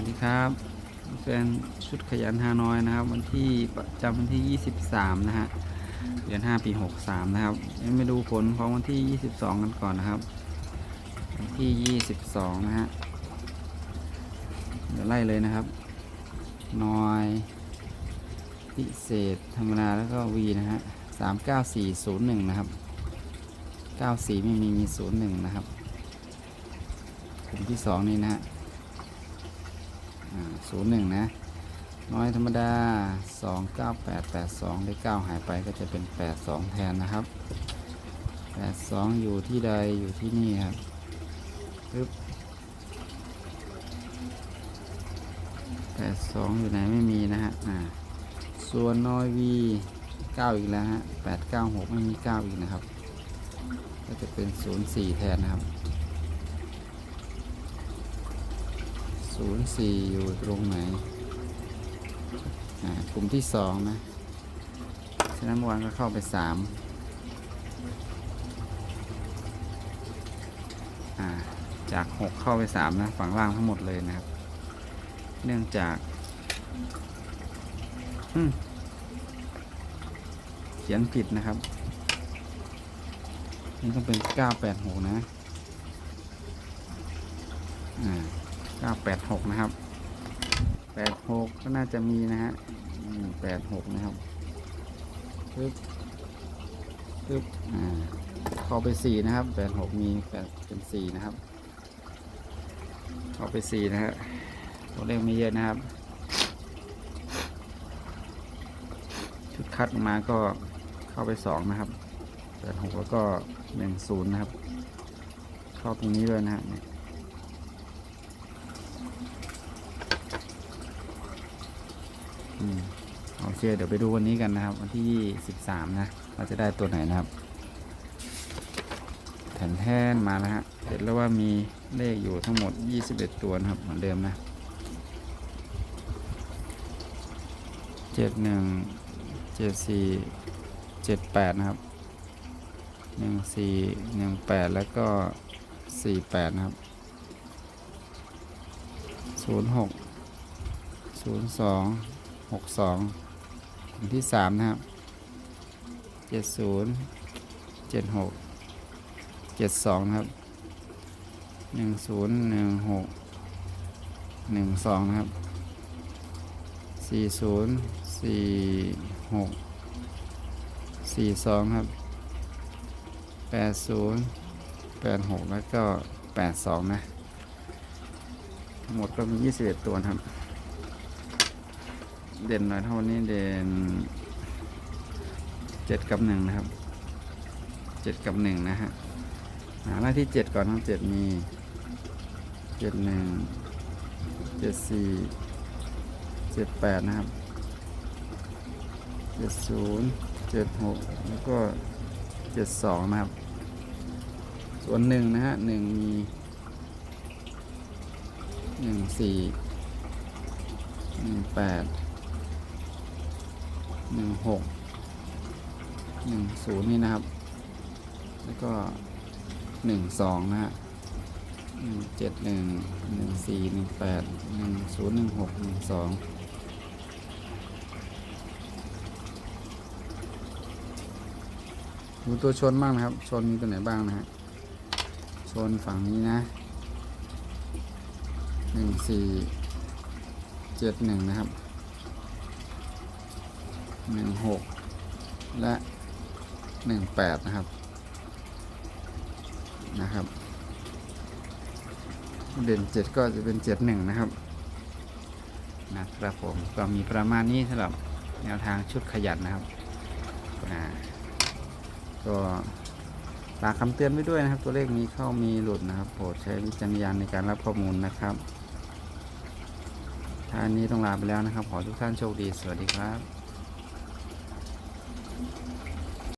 วัสดีครับแฟนชุดขยันฮานอยนะครับ วันที่ประจำวันที่ 23 นะฮะเดือน 5 ปี 63 นะครับยังมาดูผลของวันที่ 22 กันก่อนนะครับ วันที่ 22 นะฮะเดี๋ยวไล่เลยนะครับ นอย พิเศษธรรมดาแล้วก็วีนะฮะ 39401 นะครับ 94 ไม่มีมี 01 นะครับกลุ่มที่ 2 นี่นะฮะ ศูนย์หนึ่งนะ น้อยธรรมดาสองเก้าแปดแปดสองได้เก้าหายไปก็จะเป็นแปดสองแทนนะครับแปดสองอยู่ที่ใดอยู่ที่นี่ครับปึ๊บแปดสองอยู่ไหนไม่มีนะฮะอ่าส่วนน้อยวีเก้าอีกแล้วฮะแปดเก้าหกไม่มีเก้าอีกนะครับ ก็จะเป็นศูนย์สี่แทนนะครับ ศูนย์สี่อยู่ตรงไหนกลุ่มที่สองนะ ฉะนั้นเมื่อวานก็เข้าไปสามจากหกเข้าไปสามนะ ฝั่งล่างทั้งหมดเลยนะครับ เนื่องจาก เขียนผิดนะครับ นี่ต้องเป็นเก้าแปดหกนะ อ่า 986 นะครับ 86 ก็น่าจะมีนะฮะ86 นะครับปึ๊บปึ๊บอ่าเข้าไป 4 นะครับ 86 มี 8 เป็น 4 นะครับ เข้าไป 4 นะฮะตัวเลขไม่เยอะนะครับ ชุดคัดออกมาก็เข้าไป 2 นะครับ 86 แล้วก็ 10 นะครับ เข้าตรงนี้ด้วยนะฮะเนี่ย อืม โอเคเดี๋ยวไปดูวันนี้กันนะครับ วันที่ 13 นะเราจะได้ตัวไหนนะครับแผ่นแท่นมาแล้วฮะเห็นแล้วว่ามีเลขอยู่ทั้งหมด 21 ตัวนะครับเหมือนเดิมนะ 71 74 78 นะครับ 14 18 แล้วก็ 48 นะครับ 06 02 หกสองกลุ่มที่สามนะครับเจ็ดศูนย์เจ็ดหกเจ็ดสองนะครับหนึ่งศูนย์หนึ่งหกหนึ่งสองนะครับสี่ศูนย์สี่หกสี่สองครับแปดศูนย์แปดหกแล้วก็แปดสองนะ หมดก็มียี่สิบเอ็ดตัวครับ เด่นหน่อยเท่านี้เด่นเจ็ดกับหนึ่งนะครับเจ็ดกับหนึ่งนะฮะหาหน้าที่เจ็ดก่อนครับเจ็ดมีเจ็ดหนึ่งเจ็ดสี่เจ็ดแปดนะครับเจ็ดศูนย์เจ็ดหกแล้วก็เจ็ดสองนะครับ ส่วนหนึ่งนะฮะหนึ่งมีหนึ่งสี่หนึ่งแปด หนึ่งหกหนึ่งศูนย์นี่นะครับ แล้วก็หนึ่งสองนะฮะหนึ่งเจ็ดหนึ่งหนึ่งสี่หนึ่งแปดหนึ่งศูนย์หนึ่งหกหนึ่งสองดูตัวชนบ้างนะครับ ชนมีตัวไหนบ้างนะฮะ ชนฝั่งนี้นะหนึ่งสี่เจ็ดหนึ่งนะครับ หนึ่งหกและหนึ่งแปดนะครับ นะครับ เด่นเจ็ดก็จะเป็นเจ็ดหนึ่งนะครับ นะครับผม ก็มีประมาณนี้สำหรับแนวทางชุดขยันนะครับอ่าก็ฝากคำเตือนไว้ด้วยนะครับ ตัวเลขมีเข้ามีหลุดนะครับโปรดใช้วิจารณญาณในการรับข้อมูลนะครับท่านนี้ต้องลาไปแล้วนะครับ ขอทุกท่านโชคดี สวัสดีครับ